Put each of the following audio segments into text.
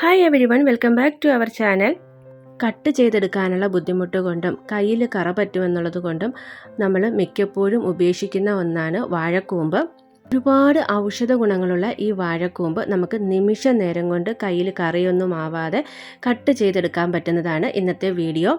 Hi everyone welcome back to our channel cut ചെയ്തെടുക്കാനുള്ള ബുദ്ധിമുട്ട് കൊണ്ടും കയ്യിൽ കറ പറ്റുമെന്നുള്ളത് കൊണ്ടും നമ്മൾ മിക്കപ്പോഴും ഉപേക്ഷിക്കുന്ന ഒന്നാണ് വാഴക്കൂമ്പ്. ഒരുപാട് ഔഷധ ഗുണങ്ങളുള്ള ഈ വാഴക്കൂമ്പ് നമുക്ക് നിമിഷ നേരം കൊണ്ട് കയ്യിൽ കറിയൊന്നും ആവാതെ കട്ട് ചെയ്തെടുക്കാൻ പറ്റുന്നതാണ് ഇന്നത്തെ വീഡിയോ.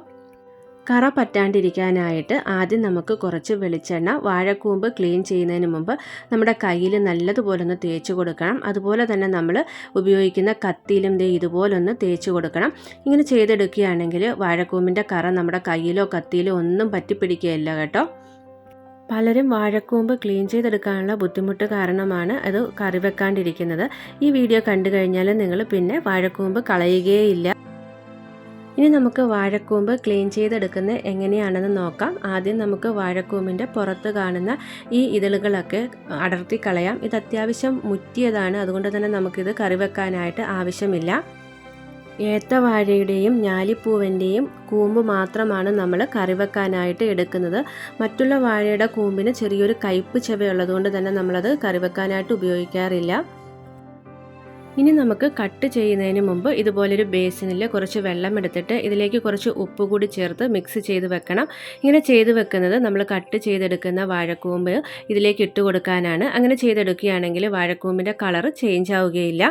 കറ പറ്റാണ്ടിരിക്കാനായിട്ട് ആദ്യം നമുക്ക് കുറച്ച് വെളിച്ചെണ്ണ വാഴക്കൂമ്പ് ക്ലീൻ ചെയ്യുന്നതിന് മുമ്പ് നമ്മുടെ കയ്യിൽ നല്ലതുപോലെ ഒന്ന് തേച്ച് കൊടുക്കണം. അതുപോലെ തന്നെ നമ്മൾ ഉപയോഗിക്കുന്ന കത്തിയിലും ദേ ഇതുപോലൊന്ന് തേച്ച് കൊടുക്കണം. ഇങ്ങനെ ചെയ്തെടുക്കുകയാണെങ്കിൽ വാഴക്കൂമ്പിന്റെ കറ നമ്മുടെ കയ്യിലോ കത്തിയിലോ ഒന്നും പറ്റിപ്പിടിക്കുകയില്ല കേട്ടോ. പലരും വാഴക്കൂമ്പ് ക്ലീൻ ചെയ്തെടുക്കാനുള്ള ബുദ്ധിമുട്ട് കാരണമാണ് അത് കറി വെക്കാണ്ടിരിക്കുന്നത്. ഈ വീഡിയോ കണ്ടു കഴിഞ്ഞാൽ നിങ്ങൾ പിന്നെ വാഴക്കൂമ്പ് കളയുകയില്ല ഇനി നമുക്ക് വാഴക്കൂമ്പ് ക്ലീൻ ചെയ്തെടുക്കുന്നത് എങ്ങനെയാണെന്ന് നോക്കാം. ആദ്യം നമുക്ക് വാഴക്കൂമ്പിന്റെ പുറത്ത് കാണുന്ന ഈ ഇതളുകളൊക്കെ അടർത്തി കളയാം. ഇത് അത്യാവശ്യം മുറ്റിയതാണ്. അതുകൊണ്ട് തന്നെ നമുക്കിത് കറി വെക്കാനായിട്ട് ആവശ്യമില്ല. ഏത്തവാഴയുടെയും ഞാലിപ്പൂവിന്റെയും കൂമ്പ് മാത്രമാണ് നമ്മൾ കറി വെക്കാനായിട്ട് എടുക്കുന്നത്. മറ്റുള്ള വാഴയുടെ കൂമ്പിന് ചെറിയൊരു കയ്പ് ചെവയുള്ളതുകൊണ്ട് തന്നെ നമ്മളത് കറി വെക്കാനായിട്ട് ഉപയോഗിക്കാറില്ല. ഇനി നമുക്ക് കട്ട് ചെയ്യുന്നതിന് മുമ്പ് ഇതുപോലൊരു ബേസിനിൽ കുറച്ച് വെള്ളം എടുത്തിട്ട് ഇതിലേക്ക് കുറച്ച് ഉപ്പ് കൂടി ചേർത്ത് മിക്സ് ചെയ്ത് വെക്കണം. ഇങ്ങനെ ചെയ്ത് വെക്കുന്നത് നമ്മൾ കട്ട് ചെയ്തെടുക്കുന്ന വാഴക്കൂമ്പ് ഇതിലേക്ക് ഇട്ട് കൊടുക്കാനാണ്. അങ്ങനെ ചെയ്തെടുക്കുകയാണെങ്കിൽ വാഴക്കൂമ്പിന്റെ കളർ ചേഞ്ച് ആവുകയില്ല.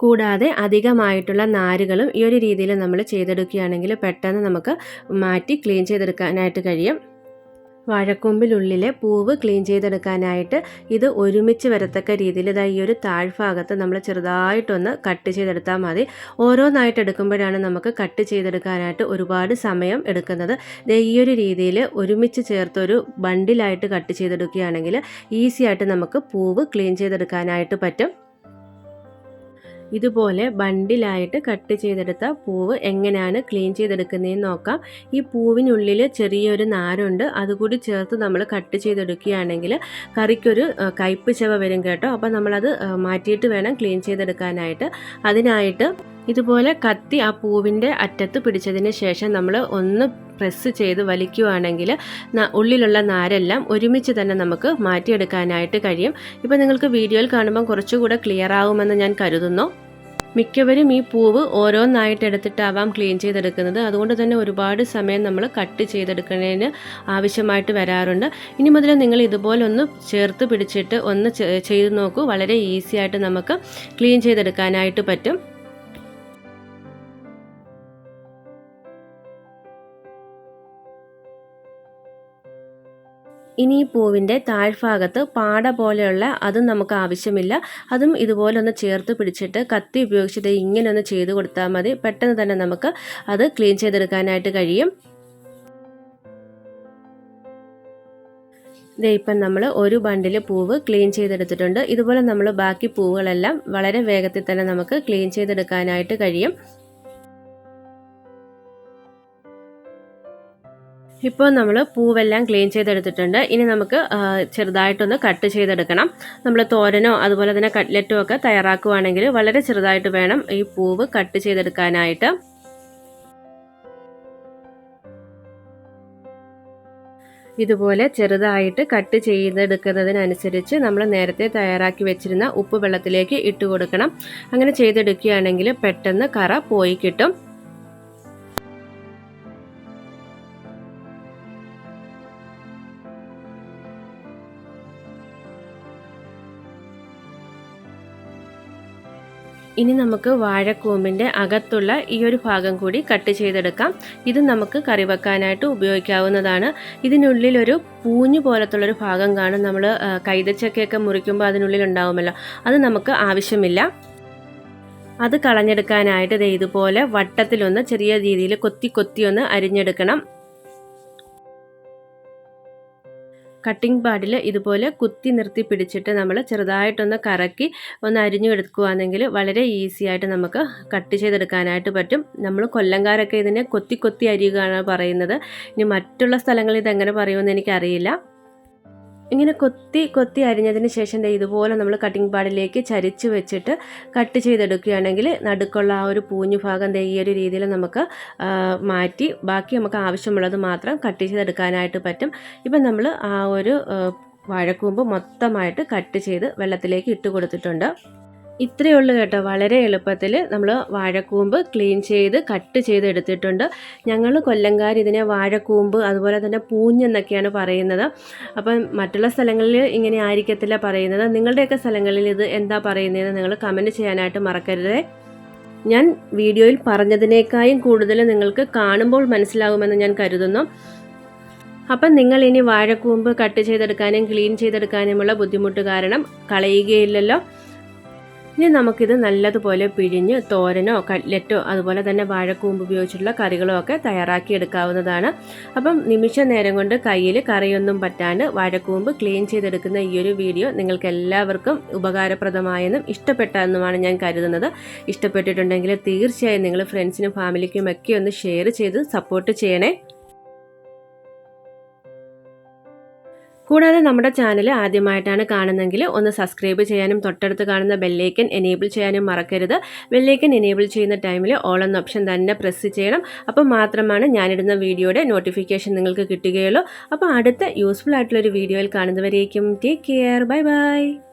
കൂടാതെ അധികമായിട്ടുള്ള നാരുകളും ഈ ഒരു രീതിയിൽ നമ്മൾ ചെയ്തെടുക്കുകയാണെങ്കിൽ പെട്ടെന്ന് നമുക്ക് മാറ്റി ക്ലീൻ ചെയ്തെടുക്കാനായിട്ട് കഴിയും. വാഴക്കൊമ്പിനുള്ളിലെ പൂവ് ക്ലീൻ ചെയ്തെടുക്കാനായിട്ട് ഇത് ഒരുമിച്ച് വരത്തക്ക രീതിയിൽ ഇതാ ഈ ഒരു താഴ്ഭാഗത്ത് നമ്മൾ ചെറുതായിട്ടൊന്ന് കട്ട് ചെയ്തെടുത്താൽ മതി. ഓരോന്നായിട്ട് എടുക്കുമ്പോഴാണ് നമുക്ക് കട്ട് ചെയ്തെടുക്കാനായിട്ട് ഒരുപാട് സമയം എടുക്കുന്നത്. ഈ ഒരു രീതിയിൽ ഒരുമിച്ച് ചേർത്തൊരു ബണ്ടിലായിട്ട് കട്ട് ചെയ്തെടുക്കുകയാണെങ്കിൽ ഈസി ആയിട്ട് നമുക്ക് പൂവ് ക്ലീൻ ചെയ്തെടുക്കാനായിട്ട് പറ്റും. ഇതുപോലെ ബണ്ടിലായിട്ട് കട്ട് ചെയ്തെടുത്ത പൂവ് എങ്ങനെയാണ് ക്ലീൻ ചെയ്തെടുക്കുന്നതെന്ന് നോക്കാം. ഈ പൂവിനുള്ളിൽ ചെറിയൊരു നാരുണ്ട്. അതുകൂടി ചേർത്ത് നമ്മൾ കട്ട് ചെയ്തെടുക്കുകയാണെങ്കിൽ കറിക്കൊരു കയ്പ് ചവ വരും കേട്ടോ. അപ്പോൾ നമ്മളത് മാറ്റിയിട്ട് വേണം ക്ലീൻ ചെയ്തെടുക്കാനായിട്ട്. അതിനായിട്ട് ഇതുപോലെ കത്തി ആ പൂവിന്റെ അറ്റത്ത് പിടിച്ചതിന് ശേഷം നമ്മൾ ഒന്ന് പ്രസ് ചെയ്ത് വലിക്കുവാണെങ്കിൽ ഉള്ളിലുള്ള നാരെല്ലാം ഒരുമിച്ച് തന്നെ നമുക്ക് മാറ്റിയെടുക്കാനായിട്ട് കഴിയും. ഇപ്പോൾ നിങ്ങൾക്ക് വീഡിയോയിൽ കാണുമ്പം കുറച്ചുകൂടെ ക്ലിയർ ആകുമെന്ന് ഞാൻ കരുതുന്നു. മിക്കവരും ഈ പൂവ് ഓരോന്നായിട്ട് എടുത്തിട്ടാവാം ക്ലീൻ ചെയ്തെടുക്കുന്നത്. അതുകൊണ്ട് തന്നെ ഒരുപാട് സമയം നമ്മൾ കട്ട് ചെയ്തെടുക്കുന്നതിന് ആവശ്യമായിട്ട് വരാറുണ്ട്. ഇനി മുതൽ നിങ്ങൾ ഇതുപോലെ ഒന്ന് ചേർത്ത് പിടിച്ചിട്ട് ഒന്ന് ചെയ്ത് നോക്കൂ. വളരെ ഈസി ആയിട്ട് നമുക്ക് ക്ലീൻ ചെയ്തെടുക്കാനായിട്ട് പറ്റും. ഇനി ഈ പൂവിന്റെ താഴ്ഭാഗത്ത് പാട പോലെയുള്ള അതും നമുക്ക് ആവശ്യമില്ല. അതും ഇതുപോലെ ഒന്ന് ചേർത്ത് പിടിച്ചിട്ട് കത്തി ഉപയോഗിച്ചിട്ട് ഇങ്ങനെ ഒന്ന് ചെയ്ത് കൊടുത്താൽ മതി. പെട്ടെന്ന് തന്നെ നമുക്ക് അത് ക്ലീൻ ചെയ്തെടുക്കാനായിട്ട് കഴിയും. ഇതേ ഇപ്പം നമ്മൾ ഒരു ബണ്ടിൽ പൂവ് ക്ലീൻ ചെയ്തെടുത്തിട്ടുണ്ട്. ഇതുപോലെ നമ്മൾ ബാക്കി പൂവുകളെല്ലാം വളരെ വേഗത്തിൽ തന്നെ നമുക്ക് ക്ലീൻ ചെയ്തെടുക്കാനായിട്ട് കഴിയും. ഇപ്പോൾ നമ്മൾ പൂവെല്ലാം ക്ലീൻ ചെയ്തെടുത്തിട്ടുണ്ട്. ഇനി നമുക്ക് ചെറുതായിട്ടൊന്ന് കട്ട് ചെയ്തെടുക്കണം. നമ്മൾ തോരനോ അതുപോലെ തന്നെ കട്ട്ലറ്റോ ഒക്കെ തയ്യാറാക്കുവാണെങ്കിൽ വളരെ ചെറുതായിട്ട് വേണം ഈ പൂവ് കട്ട് ചെയ്തെടുക്കാനായിട്ട്. ഇതുപോലെ ചെറുതായിട്ട് കട്ട് ചെയ്തെടുക്കുന്നതിനനുസരിച്ച് നമ്മൾ നേരത്തെ തയ്യാറാക്കി വെച്ചിരുന്ന ഉപ്പ് വെള്ളത്തിലേക്ക് ഇട്ട് കൊടുക്കണം. അങ്ങനെ ചെയ്തെടുക്കുകയാണെങ്കിൽ പെട്ടെന്ന് കറ പോയി കിട്ടും. ഇനി നമുക്ക് വാഴക്കൂമ്പിന്റെ അകത്തുള്ള ഈ ഒരു ഭാഗം കൂടി കട്ട് ചെയ്തെടുക്കാം. ഇത് നമുക്ക് കറി വെക്കാനായിട്ട് ഉപയോഗിക്കാവുന്നതാണ്. ഇതിനുള്ളിലൊരു പൂഞ്ഞു പോലത്തുള്ളൊരു ഭാഗം കാണും. നമ്മൾ കൈതച്ചക്കയൊക്കെ മുറിക്കുമ്പോൾ അതിനുള്ളിൽ ഉണ്ടാവുമല്ലോ. അത് നമുക്ക് ആവശ്യമില്ല. അത് കളഞ്ഞെടുക്കാനായിട്ട് ഇതുപോലെ വട്ടത്തിലൊന്ന് ചെറിയ രീതിയിൽ കൊത്തി കൊത്തി ഒന്ന് അരിഞ്ഞെടുക്കണം. കട്ടിംഗ് പാഡിൽ ഇതുപോലെ കുത്തി നിർത്തി പിടിച്ചിട്ട് നമ്മൾ ചെറുതായിട്ടൊന്ന് കറക്കി ഒന്ന് അരിഞ്ഞു എടുക്കുകയാണെങ്കിൽ വളരെ ഈസി ആയിട്ട് നമുക്ക് കട്ട് ചെയ്തെടുക്കാനായിട്ട് പറ്റും. നമ്മൾ കൊല്ലംകാരൊക്കെ ഇതിനെ കൊത്തി കൊത്തി അരിയുകയാണ് പറയുന്നത്. ഇനി മറ്റുള്ള സ്ഥലങ്ങളിൽ ഇതെങ്ങനെ പറയുമെന്ന് എനിക്കറിയില്ല. ഇങ്ങനെ കൊത്തി കൊത്തി അരിഞ്ഞതിന് ശേഷം ഇതുപോലെ നമ്മൾ കട്ടിംഗ് പാഡിലേക്ക് ചരിച്ച് വെച്ചിട്ട് കട്ട് ചെയ്തെടുക്കുകയാണെങ്കിൽ നടുക്കുള്ള ആ ഒരു പൂഞ്ഞു ഭാഗം ഈ ഒരു രീതിയിൽ നമുക്ക് മാറ്റി ബാക്കി നമുക്ക് ആവശ്യമുള്ളത് മാത്രം കട്ട് ചെയ്തെടുക്കാനായിട്ട് പറ്റും. ഇപ്പം നമ്മൾ ആ ഒരു വാഴക്കൂമ്പ് മൊത്തമായിട്ട് കട്ട് ചെയ്ത് വെള്ളത്തിലേക്ക് ഇട്ട് കൊടുത്തിട്ടുണ്ട്. ഇത്രയേ ഉള്ളൂ കേട്ടോ. വളരെ എളുപ്പത്തിൽ നമ്മൾ വാഴക്കൂമ്പ് ക്ലീൻ ചെയ്ത് കട്ട് ചെയ്ത് എടുത്തിട്ടുണ്ട്. ഞങ്ങൾ കൊല്ലംകാർ ഇതിനെ വാഴക്കൂമ്പ് അതുപോലെ തന്നെ പൂഞ്ഞെന്നൊക്കെയാണ് പറയുന്നത്. അപ്പം മറ്റുള്ള സ്ഥലങ്ങളിൽ ഇങ്ങനെ ആയിരിക്കത്തില്ല പറയുന്നത്. നിങ്ങളുടെയൊക്കെ സ്ഥലങ്ങളിൽ ഇത് എന്താ പറയുന്നതെന്ന് നിങ്ങൾ കമന്റ് ചെയ്യാനായിട്ട് മറക്കരുത്. ഞാൻ വീഡിയോയിൽ പറഞ്ഞതിനേക്കാളും കൂടുതൽ നിങ്ങൾക്ക് കാണുമ്പോൾ മനസ്സിലാകുമെന്ന് ഞാൻ കരുതുന്നു. അപ്പം നിങ്ങൾ ഇനി വാഴക്കൂമ്പ് കട്ട് ചെയ്തെടുക്കാനും ക്ലീൻ ചെയ്തെടുക്കാനുമുള്ള ബുദ്ധിമുട്ട് കാരണം കളയുകയില്ലല്ലോ. ഇനി നമുക്കിത് നല്ലതുപോലെ പിഴിഞ്ഞ് തോരനോ കട്ട്ലറ്റോ അതുപോലെ തന്നെ വാഴക്കൂമ്പ് ഉപയോഗിച്ചിട്ടുള്ള കറികളോ ഒക്കെ തയ്യാറാക്കി എടുക്കാവുന്നതാണ്. അപ്പം നിമിഷ നേരം കൊണ്ട് കയ്യിൽ കറിയൊന്നും പറ്റാണ്ട് വാഴക്കൂമ്പ് ക്ലീൻ ചെയ്തെടുക്കുന്ന ഈ ഒരു വീഡിയോ നിങ്ങൾക്ക് എല്ലാവർക്കും ഉപകാരപ്രദമായെന്നും ഇഷ്ടപ്പെട്ടെന്നുമാണ് ഞാൻ കരുതുന്നത്. ഇഷ്ടപ്പെട്ടിട്ടുണ്ടെങ്കിൽ തീർച്ചയായും നിങ്ങൾ ഫ്രണ്ട്സിനും ഫാമിലിക്കും ഒക്കെ ഒന്ന് ഷെയർ ചെയ്ത് സപ്പോർട്ട് ചെയ്യണേ. കൂടാതെ നമ്മുടെ ചാനൽ ആദ്യമായിട്ടാണ് കാണുന്നതെങ്കിൽ ഒന്ന് സബ്സ്ക്രൈബ് ചെയ്യാനും തൊട്ടടുത്ത് കാണുന്ന ബെല്ലേക്കൻ എനേബിൾ ചെയ്യാനും മറക്കരുത്. ബെല്ലേക്കൻ എനേബിൾ ചെയ്യുന്ന ടൈമിൽ ഓൾ എന്ന ഓപ്ഷൻ തന്നെ പ്രസ് ചെയ്യണം. അപ്പോൾ മാത്രമാണ് ഞാനിടുന്ന വീഡിയോയുടെ നോട്ടിഫിക്കേഷൻ നിങ്ങൾക്ക് കിട്ടുകയുള്ളൂ. അപ്പോൾ അടുത്ത യൂസ്ഫുൾ ആയിട്ടുള്ളൊരു വീഡിയോയിൽ കാണുന്നവരേക്കും ടേക്ക് കെയർ. Bye bye.